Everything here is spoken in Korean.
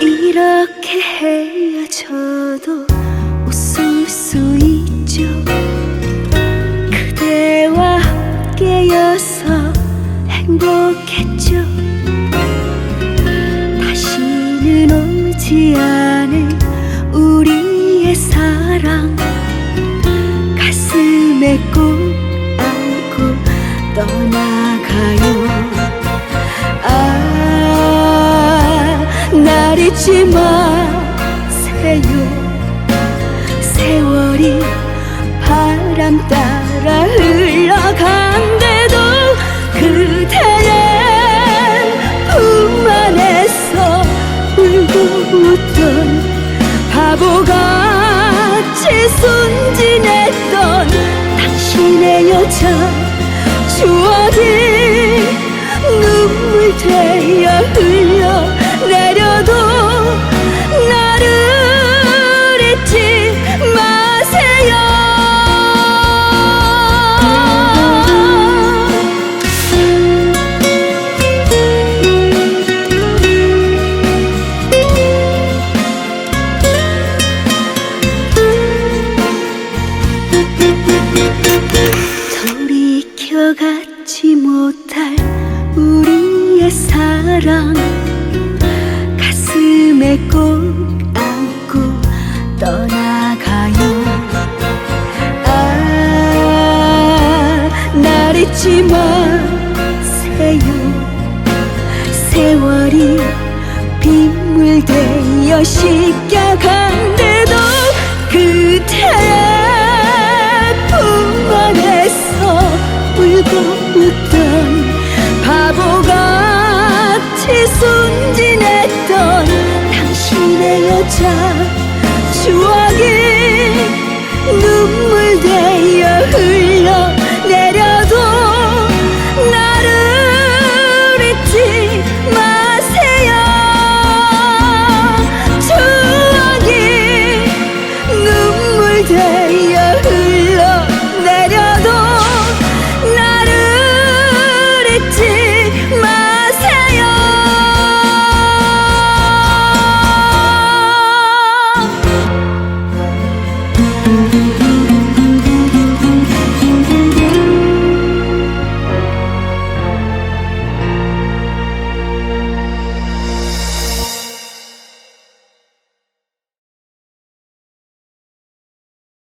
이렇게 헤어져도 다시는 오지 않을 우리의 사랑. 가슴에 꼭 안고 떠나가요. 아, 날 잊지 마세요. 세월이 바람 따라 흘러간 추억이 눈물 되어 흘러 내려도 나를 잊지 마세요. 돌이켜가 지 못할 우리의 사랑. 가슴에 꼭 안고 떠나가요. 아, 날 잊지 마세요. 세월이 빗물 되어 씻겨가